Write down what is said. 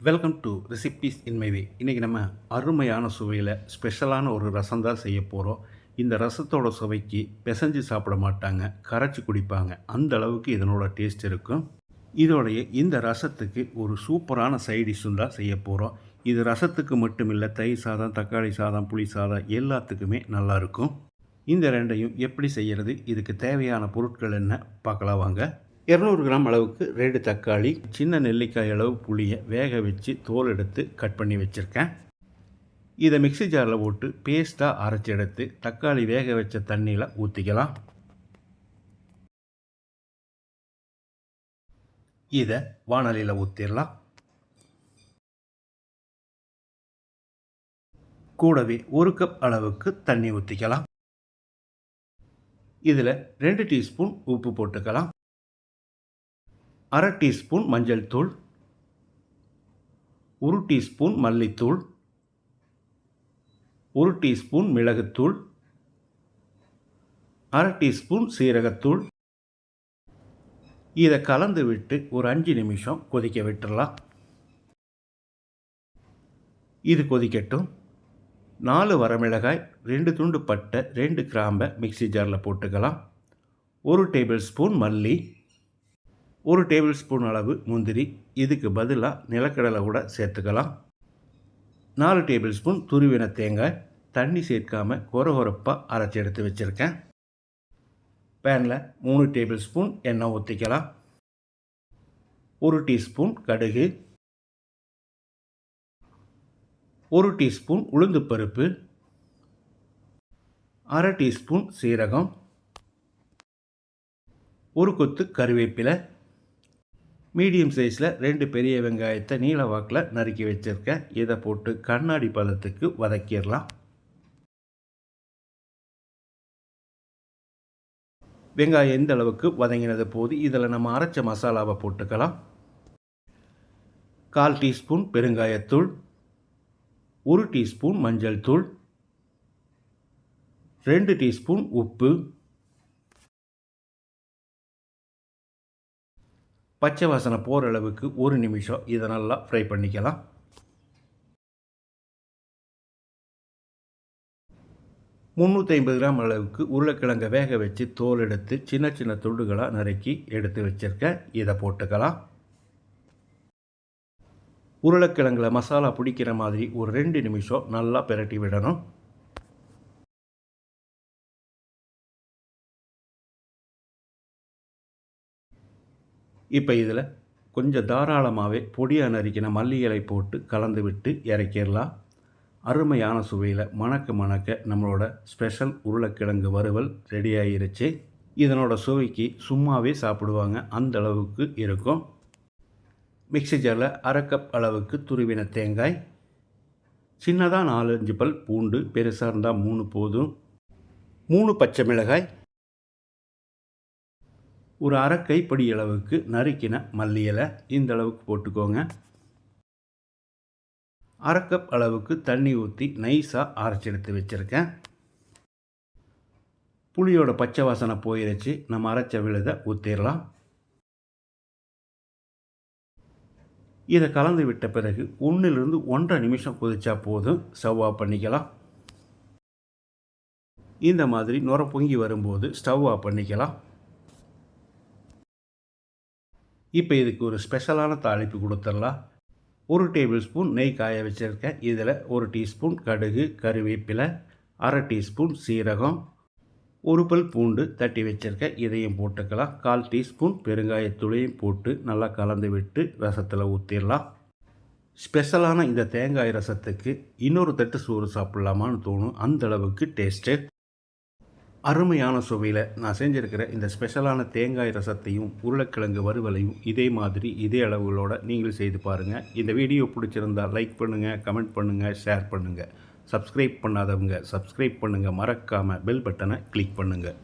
Welcome to recipes in my way இன்றைக்கி நம்ம அருமையான சுவையில் ஸ்பெஷலான ஒரு ரசம் தான் செய்ய போகிறோம் இந்த ரசத்தோட சுவைக்கு பிசைஞ்சு சாப்பிட மாட்டாங்க கரைச்சி குடிப்பாங்க. அந்த அளவுக்கு இதனோட டேஸ்ட் இருக்கும். இதோடைய இந்த ரசத்துக்கு ஒரு சூப்பரான சைடிஷும் தான் செய்ய போகிறோம் இது ரசத்துக்கு மட்டும் இல்லை தயிர் சாதம் தக்காளி சாதம் புளி சாதம் எல்லாத்துக்குமே நல்லாயிருக்கும் இந்த ரெண்டையும் எப்படி செய்கிறது இதுக்கு தேவையான பொருட்கள் என்ன? பார்க்கலாம் வாங்க. இரநூறு கிராம் அளவுக்கு ரெண்டு தக்காளி சின்ன நெல்லிக்காய் அளவு புளியை வேக வச்சு தோல் எடுத்து கட் பண்ணி வச்சுருக்கேன். இதை மிக்ஸி ஜாரில் போட்டு பேஸ்ட்டாக அரைச்சி எடுத்து தக்காளி வேக வச்ச தண்ணியில் ஊற்றிக்கலாம் இதை வானலியில் ஊற்றிடலாம் கூடவே ஒரு கப் அளவுக்கு தண்ணி ஊற்றிக்கலாம் இதில் ரெண்டு டீஸ்பூன் உப்பு போட்டுக்கலாம். அரை டீஸ்பூன் மஞ்சள் தூள் ஒரு டீஸ்பூன் மல்லித்தூள் ஒரு டீஸ்பூன் மிளகுத்தூள் அரை டீஸ்பூன் சீரகத்தூள். இதை கலந்து விட்டு ஒரு அஞ்சு நிமிஷம் கொதிக்க விட்டுடலாம் இது கொதிக்கட்டும். நாலு வரமிளகாய் ரெண்டு துண்டு பட்டை ரெண்டு கிராம்பை மிக்ஸி ஜாரில் போட்டுக்கலாம். ஒரு டேபிள் ஸ்பூன் மல்லி ஒரு டேபிள் ஸ்பூன் அளவு முந்திரி. இதுக்கு பதிலாக நிலக்கடலை கூட சேர்த்துக்கலாம். நாலு டேபிள் ஸ்பூன் துருவின தேங்காய். தண்ணி சேர்க்காமல் கொரகொரப்பாக அரைச்சி எடுத்து வச்சுருக்கேன். பேனில் மூணு டேபிள் ஸ்பூன் எண்ணெய் ஊற்றிக்கலாம் ஒரு டீஸ்பூன் கடுகு. ஒரு டீஸ்பூன் உளுந்து பருப்பு. அரை டீஸ்பூன் சீரகம். ஒரு கொத்து கருவேப்பிலை. மீடியம் சைஸில் ரெண்டு பெரிய வெங்காயத்தை நீல வாக்கில் நறுக்கி வச்சுருக்கேன் இதை போட்டு கண்ணாடி பதத்துக்கு வதக்கிடலாம். வெங்காயம் எந்த அளவுக்கு வதங்கினது போது இதில் நம்ம அரைச்ச மசாலாவை போட்டுக்கலாம். கால் டீஸ்பூன் பெருங்காயத்தூள் ஒரு டீஸ்பூன் மஞ்சள் தூள் ரெண்டு டீஸ்பூன் உப்பு பச்சை வாசனை போகிற அளவுக்கு ஒரு நிமிஷம் இதை நல்லா ஃப்ரை பண்ணிக்கலாம். முந்நூற்றி ஐம்பது கிராம் அளவுக்கு உருளைக்கிழங்கை வேக வச்சு தோல் எடுத்து சின்ன சின்ன துண்டுகளாக நறுக்கி எடுத்து வச்சுருக்கேன். இதை போட்டுக்கலாம். உருளைக்கிழங்கில் மசாலா பிடிக்கிற மாதிரி ஒரு ரெண்டு நிமிஷம் நல்லா பிரட்டி விடணும். இப்போ இதில் கொஞ்சம் தாராளமாகவே பொடியாக நறுக்கின மல்லி இலை போட்டு கலந்து விட்டு இறக்கிடலாம். அருமையான சுவையில் மணக்க மணக்க நம்மளோட ஸ்பெஷல் உருளைக்கிழங்கு வறுவல் ரெடி ஆகிருச்சு இதனோட சுவைக்கு சும்மாவே சாப்பிடுவாங்க அந்த அளவுக்கு இருக்கும். மிக்சி ஜாரில் அரை கப் அளவுக்கு துருவின தேங்காய். சின்னதாக நாலஞ்சு பல் பூண்டு பெருசாக இருந்தால் மூணு போதும். மூணு பச்சை மிளகாய். ஒரு அரை கைப்படி அளவுக்கு நறுக்கின மல்லி இலை இந்த அளவுக்கு போட்டுக்கோங்க. அரை கப் அளவுக்கு தண்ணி ஊற்றி நைஸாக அரைச்சி எடுத்து வச்சுருக்கேன். புளியோட பச்சை வாசனை போயிருச்சு. நம்ம அரைச்ச விழுதை ஊற்றிடலாம் இதை கலந்து விட்ட பிறகு ஒன்றிலிருந்து ஒன்றரை நிமிஷம் கொதிச்சா போதும். ஸ்டவ் பண்ணிக்கலாம். இந்த மாதிரி நுர பொங்கி வரும்போது ஸ்டவ் ஆஃப் பண்ணிக்கலாம். இப்போ இதுக்கு ஒரு ஸ்பெஷலான தாளிப்பு கொடுத்துடலாம் ஒரு டேபிள் ஸ்பூன் நெய் காய வச்சுருக்கேன். இதில் ஒரு டீஸ்பூன் கடுகு கருவேப்பிலை அரை டீஸ்பூன் சீரகம் ஒரு பல் பூண்டு தட்டி வச்சுருக்கேன். இதையும் போட்டுக்கலாம். கால் டீஸ்பூன் பெருங்காயத்தூளையும் போட்டு நல்லா கலந்து விட்டு ரசத்தில் ஊற்றிடலாம் ஸ்பெஷலான இந்த தேங்காய் ரசத்துக்கு இன்னொரு தட்டு சோறு சாப்பிட்லாமான்னு தோணும். அந்த அளவுக்கு டேஸ்ட்டு அருமையான சுவையில் நான் செஞ்சுருக்கிற இந்த ஸ்பெஷலான தேங்காய் ரசத்தையும் உருளைக்கிழங்கு வறுவலையும் இதே மாதிரி இதே அளவுகளோடு நீங்கள் செய்து பாருங்கள் இந்த வீடியோ பிடிச்சிருந்தால் லைக் பண்ணுங்கள் கமெண்ட் பண்ணுங்கள் ஷேர் பண்ணுங்கள் சப்ஸ்கிரைப் பண்ணாதவங்க சப்ஸ்கிரைப் பண்ணுங்கள் மறக்காமல் பெல் பட்டனை கிளிக் பண்ணுங்கள்